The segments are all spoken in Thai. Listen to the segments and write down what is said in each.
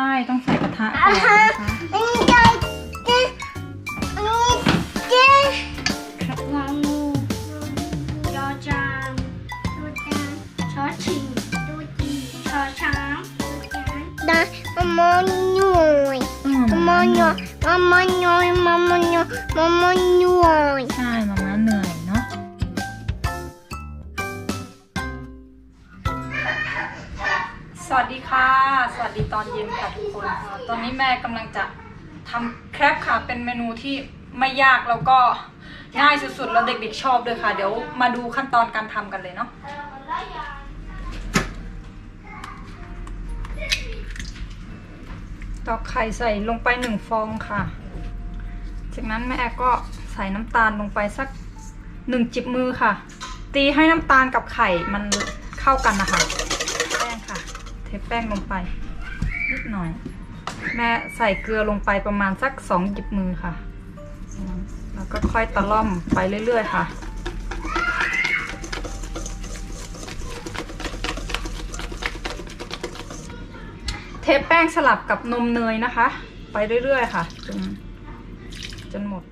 ใช่ต้องใส่กระทะก่อนนะคะอันนี้จะจะอันนี้จะงองูยอจามดูจานชอชิงดูจีชอช้างดูจานได้มามอนหน่อยอืมมามอนหน่อยมามอนหน่อยมามอนหน่อยมามอนหน่อย วัสดีตอนเย็นค่ะทุกคนค่ะตอนนี้แม่กำลังจะทำแครปค่ะ เป็นเมนูที่ไม่ยากแล้วก็ง่ายสุดๆ แล้วเด็กๆชอบด้วยค่ะ เดี๋ยวมาดูขั้นตอนการทำกันเลยเนาะตอกไข่ใส่ลงไปหนึ่งฟองค่ะ จากนั้นแม่ก็ใส่น้ำตาลลงไปสักหนึ่งจิบมือค่ะ ตีให้น้ำตาลกับไข่มันเข้ากันนะคะ แป้งค่ะ เทแป้งลงไป นิดหน่อย แม่ใส่เกลือลงไปประมาณสักสองหยิบมือค่ะ แล้วก็ค่อยตะล่อมไปเรื่อย ๆ ค่ะเทแป้งสลับกับนมเนยนะคะ ไปเรื่อย ๆ ค่ะ จนจนหมด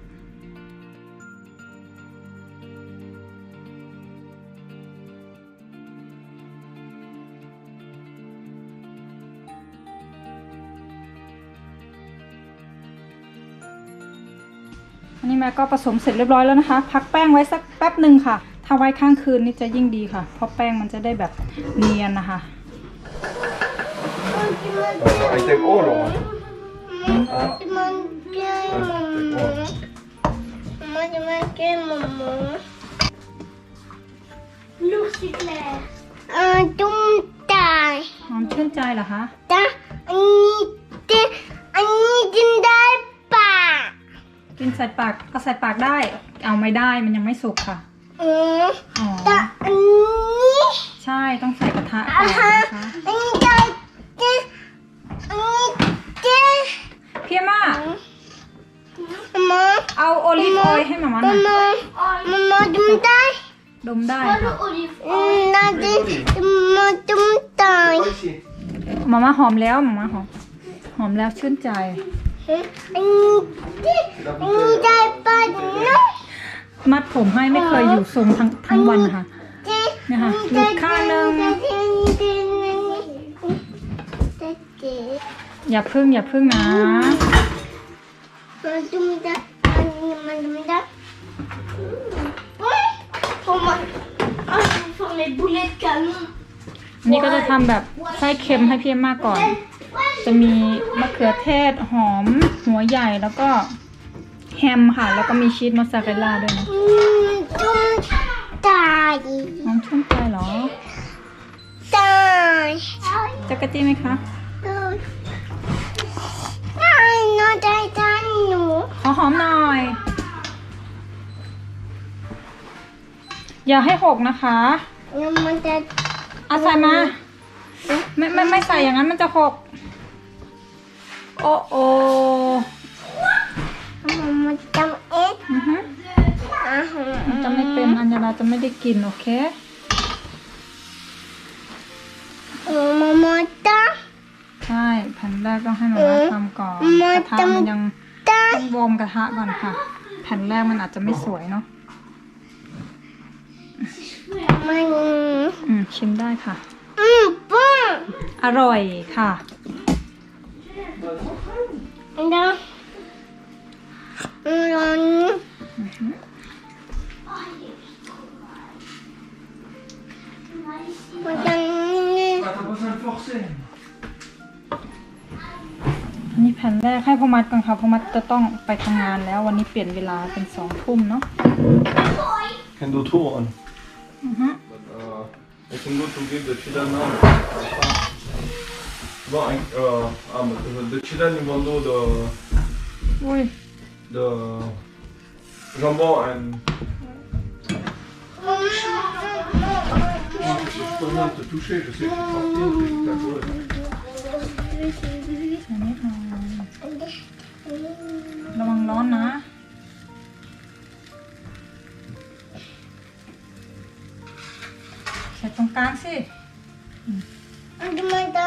ม่ก็ผสมเสร็จเรียบร้อยแล้วนะคะ พักแป้งไว้สักแป๊บหนึ่งค่ะ ถ้าไว้ข้างคืนนี่จะยิ่งดีค่ะ เพราะแป้งมันจะได้แบบเนียนนะคะ I take all of it. มันเก่นจะมาเก่งหมูลูกสิแลอ่จุ้มตายหอมชื่นใจเหรอคะจ้ะอันนี้เจอันนี้ กินได้ป่ะกินใส่ปากเอาใส่ปากได้ เอาไม่ได้มันยังไม่สุกค่ะอืมอ๋อจ้ะอันนี้ใช่ต้องใส่กระทะก่อ่าอนฮะนะคะอันนี้จะเจอันนี้เจพี่ม่ามาเอาโอลิฟออยล์ให้มาม่าหมาน่อยมามาจุ้มตายดมได้ค่ะอืมน่าจะมาจุ้มตาย ici. มาม่าหอมแล้วมาม่าหอมหอมแล้วชื่นใจอั นี่ได้ปะนะมัดผมให้ไม่เคยอยู่ทรงทั้งทั้งวันค่ะเนี่ยค่ะหลุดข้างหนึ่งอย่าพึ่งอย่าพึ่งนะอันนี้ก็จะทำแบบไส้เค็มให้พี่เอ็มมาก่อน จะมีมะเขือเทศหอม หัวใหญ่แล้วก็แฮมค่ะ แล้วก็มีชีสมอสซาเรลล่าด้วยนะอืมจุ่มตายน้องชื่นใจเหรอตายจักรจี้ไหมคะน้องใจตายหนูขอหอมหน่อย อย่าให้หกนะคะมันจะเอาใส่มา ไม่ไม่ไม่ใส่อย่างนั้นมันจะหก โอ้โอมันจำเอ๊ะอือฮึอ่าฮะมันจะไม่เป็นอัญญาราจะไม่ได้กินโอเคมามาตาใช่แผ่นแรกต้องให้มาม่าทำก่อนมากระทะมันยังตาต้องวอร์มกระทะก่อนค่ะ แผ่นแรกมันอาจจะไม่สวยเนาะมันอืมชิมได้ค่ะ อืมปุ้งอร่อยค่ะ เดี๋ยวร้อนมันจะ Ah, t'as besoin de forcer. อันนี้แผ่นแรกให้พอมัดก่อนค่ะพอมัดจะต้องไปทำงานแล้ววันนี้เปลี่ยนเวลาเป็นสองทุ่มเนาะ Kan du tro han? อือฮึ Uh, jeg kan godt give the children now. Bon, uh, um, the children will know the อุ้ย the jambon and je peux même te toucher, je sais que tu es sorti, que t'as joué. อันนี้ค่ะระวังร้อนนะ ใส่ตรงกลางสิมันจะ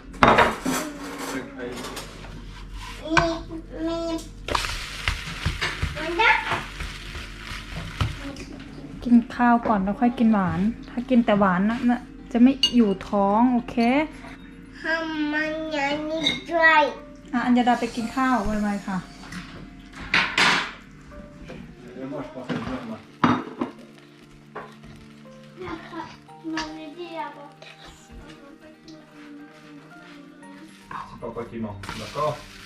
กินข้าวก่อนแล้วค่อยกินหวาน ถ้ากินแต่หวานนะน่ะจะไม่อยู่ท้องโอเคทำมันอย่างนี้ด้วยอะอัญญาดาไปกินข้าวไวๆค่ะ Jag måste bara få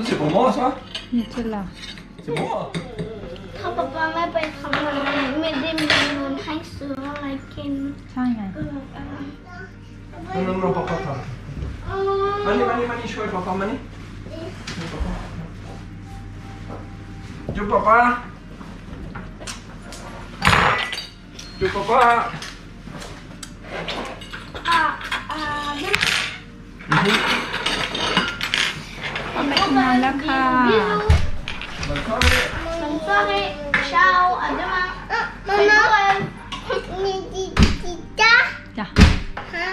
Ça c'est pour moi ça นี่คือละ C'est moi ถ้าป๊าป๊าไม่ไปทำงานไม่ได้มีเงินให้ซื้ออะไรกินใช่ไง ก็เลยเอา Non, non, non, papa, papa. เอา Mani, mani, mani, je suis papa, mani. Jo, papa. Jo, papa. Jo, papa. อ่าอ่าไม่ Mhm. ไปทำงานแล้วค่ะ Bonne soirée. Bonne soirée. Ciao. À demain. Maman. Ni di di da. จ้ะ Hah?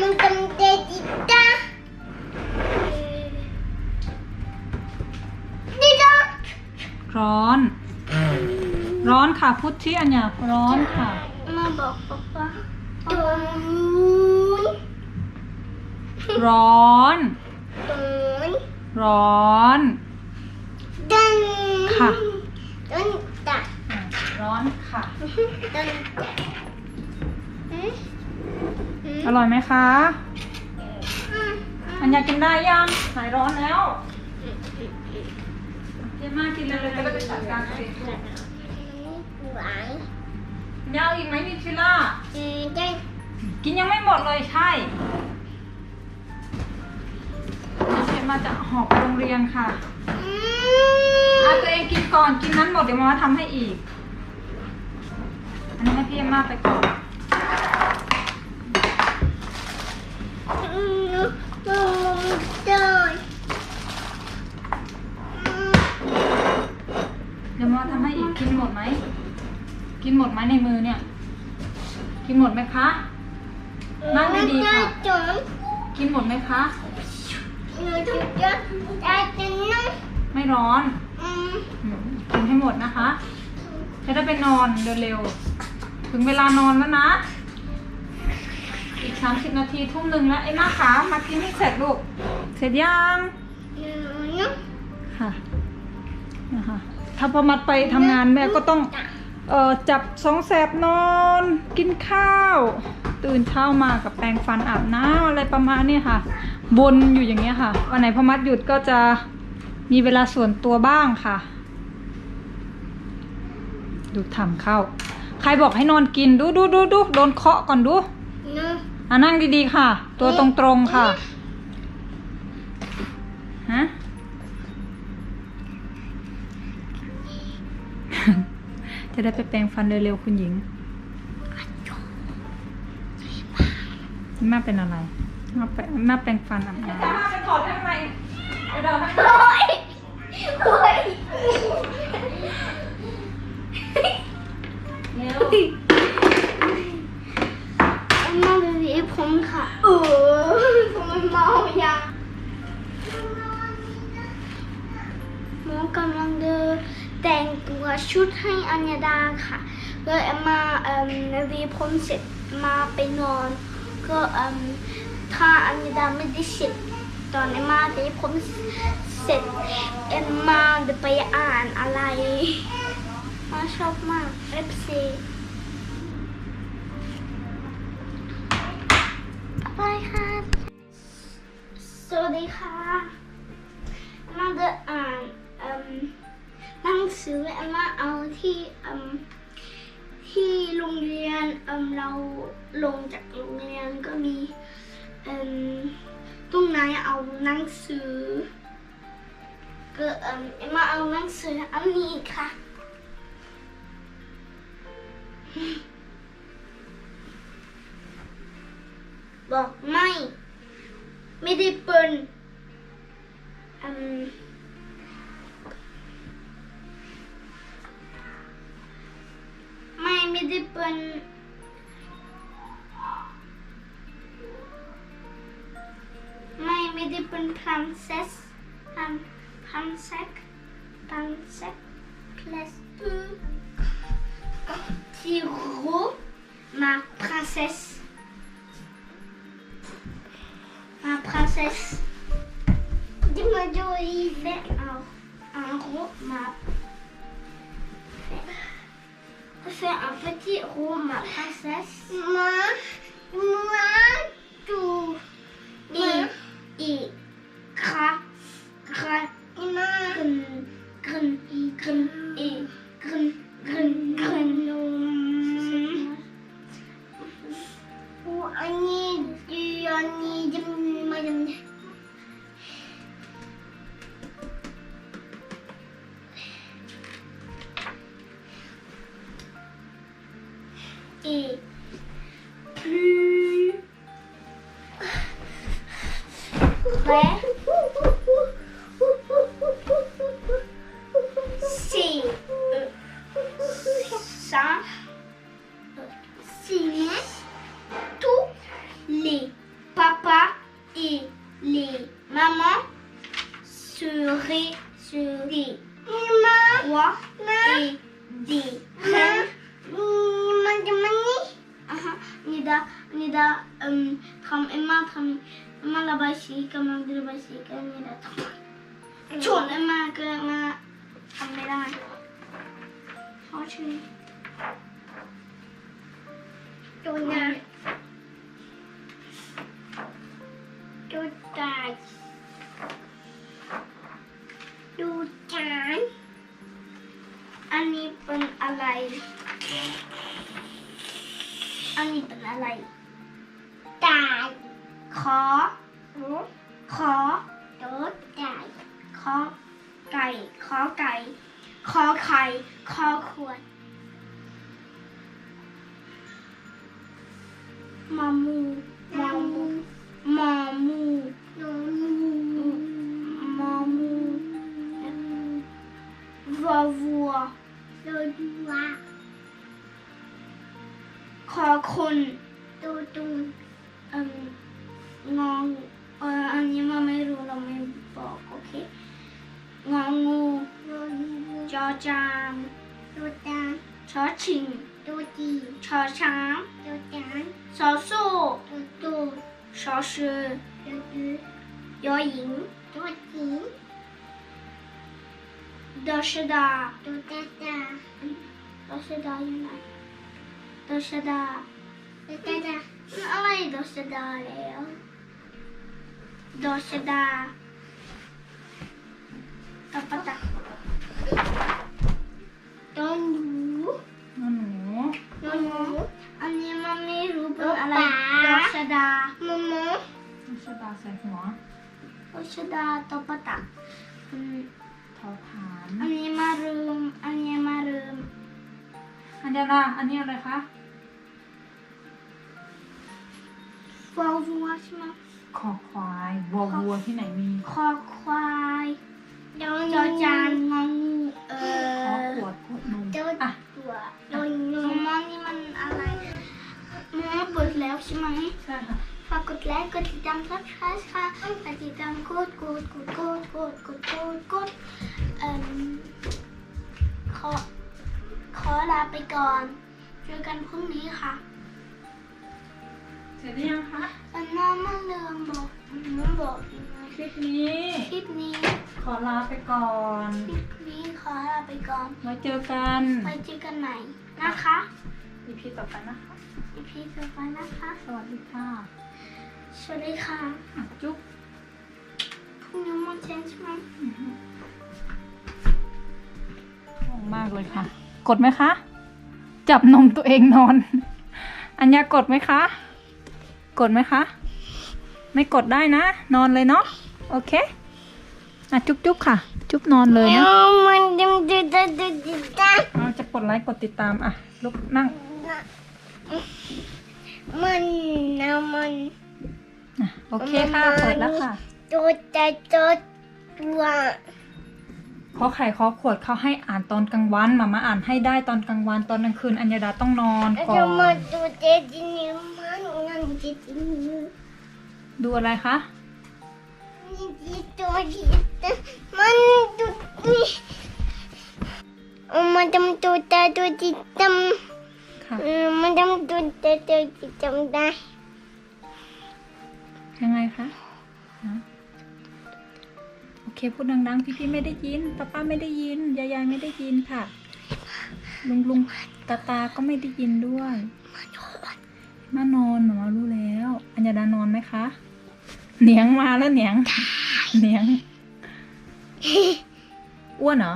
Mun kam de di da. Di da. ร้อน ร้อนค่ะพุทธิอัญญาร้อนค่ะ Ma บอกป๊าป๊าตรงร้อนต รงร้อนดังค่ะดังตะอะร้อนค่ะดังตะอืมอืมอร่อยไหมคะอืมอัญญากินได้ยัง หายร้อนแล้วเยมากินเลยเลยจะได้ไปจัดการสิหวานอัญญาเอาอีกไหมนิชิล่าอืมได้กินยังไม่หมดเลยใช่เชฟ มาจะหอบไปโรงเรียนค่ะอือะตัวเองกินก่อนกินนั้นหมดเดี๋ยวมาทำให้อีก อันนี้ให้พี่เอ็มมาไปก่อนมอืมได้อืมเดี๋ยวมาทำให้อีกกินหมดไหม กินหมดไหมในมือเนี่ย กินหมดไหมคะ นั่งดีๆค่ะได้จุ๋มกินหมดไหมคะ หนูจะจะได้จะนั่งไม่ร้อนอืมอืมกินให้หมดนะคะ จะได้ไปนอนเร็วๆ ถึงเวลานอนแล้วนะ อีก30นาทีทุ่มหนึ่งแล้วไอ้มาขามากินให้เสร็จลูก เสร็จยัง หนูนั่งค่ะนะคะถ้าพอมัดไปทำงานแม่ก็ต้อง เอ่อจับสองแสบนอน กินข้าว ตื่นเช้ามากับแปรงฟันอาบน้ำอะไรประมาณเนี้ค่ะบนอยู่อย่างเงี้ยค่ะ วันไหนพอมัดหยุดก็จะมีเวลาส่วนตัวบ้างค่ะ ดูทำเข้า ใครบอกให้นอนกินดูดูดูดูโดนเคาะก่อนดูนั่งอะนั่งดีๆค่ะ ตัวตรงๆค่ะฮะจะได้ไปแปรงฟันเร็วๆคุณหญิง แม่เป็นอะไรแม่แปรงแม่แปรงฟันอะแม่ไปถอดทำไมเดี๋ยวโอ้ยโอ้ยเร็วมาเป็นสีผมค่ะเออผมมันเมายาหมอกำลังเดินแต่งตัวชุดให้อัญญาดาค่ะแล้วเอ็มมาเอ่มวีผมเสร็จมาไปนอน ก็อ่มถ้าอัญญาดาไม่ได้เสร็จตอนเอ็มมาวีผมเสร็จเอ็มมาจะไปอ่านอะไรมาชอบมากเอฟซีไปค่ะสวัสดีค่ะมาจะอ่านอิ่มหนังสือเอามมาเอาที่อิ่ม ที่โรงเรียนเเราลงจากโรงเรียนก็มีตรงไหนเอาหนังสือก็เอิ่มามาเอาหนังสืออันนี้ค่ะ บอกไม่ ไม่ได้เปินอืม bonne. M'a aimé des bonnes princesses. Um, princesse. Princesse. Tiro. Ma princesse. Ma princesse. Dis-moi d'où il est. Un, un roi, ma princesse. Fais un petit ma princesse. Moi, moi, tout. Et, square Mamu. Doshada. Doshada. Doshada, you know. Doshada. Doshada. Only Doshada, Leo. Ya. Doshada. Kapata. Tunggu. Nunu. Nunu. Ani mami rubun ala Doshada. Mumu. Doshada, saya semua. Doshada, topata. อืมทอฐานอันนี้มาลืม อันนี้มาลืม อันเดียวนะอันนี้อะไรคะวอลวัวใช่ไหมคอควายวัววัวที่ไหนมีคอควายจอจานงองูเอคออขวดขวดนมเจ้าอะตัวโดนนูมอนนี่มันอะไรมันเปิดแล้วใช่ไหม ใช่ค่ะ ฝากกดไลค์กดติดตามซับสไครต์ค่ะฝากติดตามกดกดกดกดกดกดกดกดเอ่มขอขอลาไปก่อนเจอกันพรุ่งนี้ค่ะเสร็จหรือยังคะอันน้องมันลืมบอกมันบอกยังไงคลิปนี้ คลิปนี้ขอลาไปก่อน คลิปนี้ขอลาไปก่อนไว้เจอกันไปเจอกันใหม่นะคะ อีพีต่อไปนะคะ อีพีต่อไปนะคะ สวัสดีค่ะ สวัสดีค่ะอะ จุ๊บพรุ่งนี้มันเช้นใช่ไหมง่วงมากเลยค่ะ กดไหมคะ จับนมตัวเองนอน อัญญากดไหมคะ กดไหมคะ ไม่กดได้นะ นอนเลยเนาะ โอเคอะจุ๊บจุ๊บค่ะ จุ๊บนอนเลยนะมันดึงดึงดึงดึงดึงดึงเอาจะกดไลค์กดติดตามอะลุกนั่ง มันนะมัน อะโอเคค่ะเปิดแล้วค่ะตัวใจตัวตัวขอไข่ขอขวดเขาให้อ่านตอนกลางวันมามาอ่านให้ได้ตอนกลางวันตอนกลางคืนอัญญาดาต้องนอนก่อจะมานดูเจดีนี่มันนั่นเจดีนี่ดูอะไรคะนี่ที่ตัวที่มันดูนี่มันทำตัวตาตัวที่ทค่ะำมันทำตัวตาตัวที่ทำได้ ยังไงคะฮะโอเคพูดดังๆ พี่ๆไม่ได้ยินป้าป้าไม่ได้ยิน ยายายไม่ได้ยินค่ะ ลุงลุงตาตาก็ไม่ได้ยินด้วยมานอนหนูมารู้แล้ว อัญญาดานอนไหมคะ เหนียงมาแล้วเหนียง เหนียง อ้วนเหรอ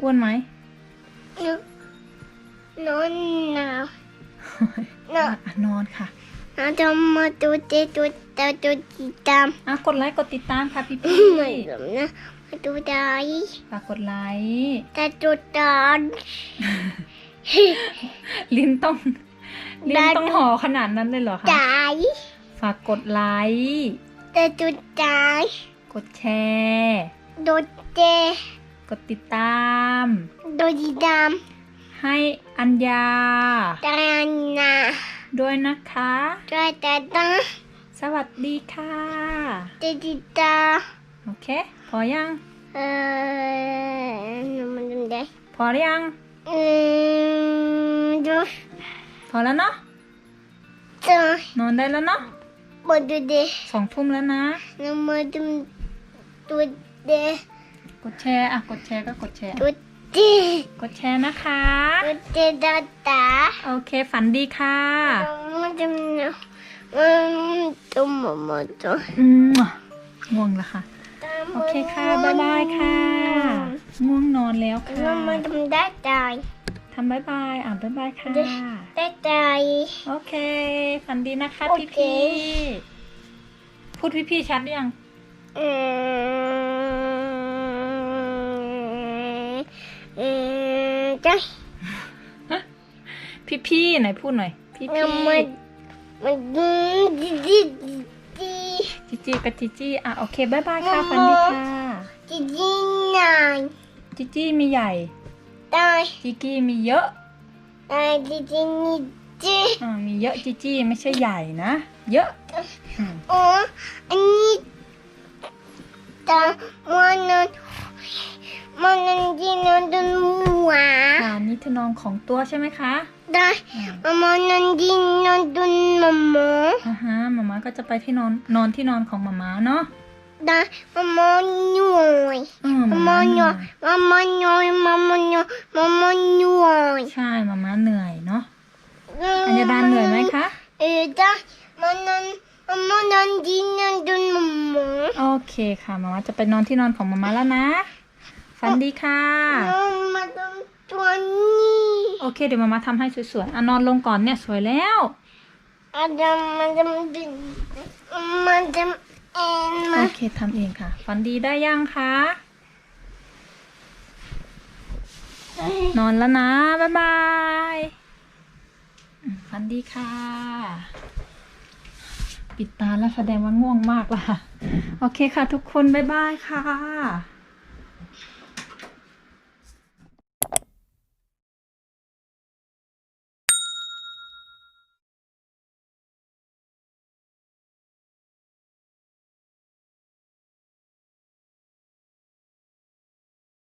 อ้วนไหมนอนหนาวหนาวอะนอนค่ะ เราจะมาดูเจตัวตาตัวที่ทำอะกดไลค์กดติดตามค่ะพี่พี่ไม่หลงนะมาดูได้ฝากกดไลค์ตาตัวตาลิ้นต้องลิ้นได้ต้องห่อขนาดนั้นเลยเหรอคะใจฝากกดไลค์ตาตัวใจกดแชร์ดูเจกดติดตามดูดีดให้อัญญาำตานา ด้วยนะคะตัวตาตาสวัสดีค่ะตาดีตาโอเค พอยัง เออมันทำได้ พอหรือยัง อืมดูพอแล้วเนาะตัวนอนได้แล้วเนาะมาดูเดสองทุ่มแล้วนะน้ำมาดูตัวเดกดแชร์อะ กดแชร์ก็กดแชร์ ตัวเดกดแชร์นะคะตัวเดตาตาโอเคฝันดีค่ะมันจะมันตัวหมามาตัวอืมง่วงแล้วค่ะ โอเคค่ะ บ๊ายบายค่ะ ง่วงนอนแล้วค่ะแล้วมันทำได้ใจทำบ๊ายบาย อ่านบ๊ายบายค่ะ ได้ใจ โอเค ฝันดีนะคะโอพี่เคพี่ พูดพี่พี่ๆชัดหรือยัง อืม มจ้ะพี่พี่ๆไหนพูดหน่อย พี่แล้พี่วมันมันดีดีดีดีจีจีกับจีจีอะโอเคบ๊ายบายค่ะฝันดีค่ะดีดีนายจีจีมีใหญ่ได้จีกี้มีเยอะได้ดีดีนี่ดีอ่ามีเยอะจีจีไม่ใช่ใหญ่นะ เยอะอืมอ๋ออันนี้ตามันนั่น มันนั่นที่นอนดูหัวอ่านี่คือนอนของตัวใช่ไหมคะได้อ่ามันนั่นที่นอนดูหมาหมาอ่าฮะมาม่าก็จะไปที่นอนนอนที่นอนของมาม่าเนาะได้มามาหน่วยอืมมามามาหม่าน่วยมามาหน่วยมามาหน่วยมามาหน่วยใช่มาม่าเหนื่อยเนาะอัญญาดาเหนื่อยไหมคะเออได้มันนั่นมันนั่นที่นอนดูหมาหมาโอเคค่ะมาม่าจะไปนอนที่นอนของมาม่าแล้วนะ ฝันดีค่ะมาทำตัวนี้โอเค เดี๋ยวมาม่าทำให้สวยๆอะนอนลงก่อนเนี่ยสวยแล้วอาจารย์มันจะดึงมันจะเอ็นโอมาเคทำเองค่ะฝันดีได้ยังคะนอนแล้วนะบ๊ายบายอืมฝันดีค่ะ ปิดตาแล้วแสดงว่าง่วงมากล่ะ โอเคค่ะทุกคนบ๊ายบายค่ะ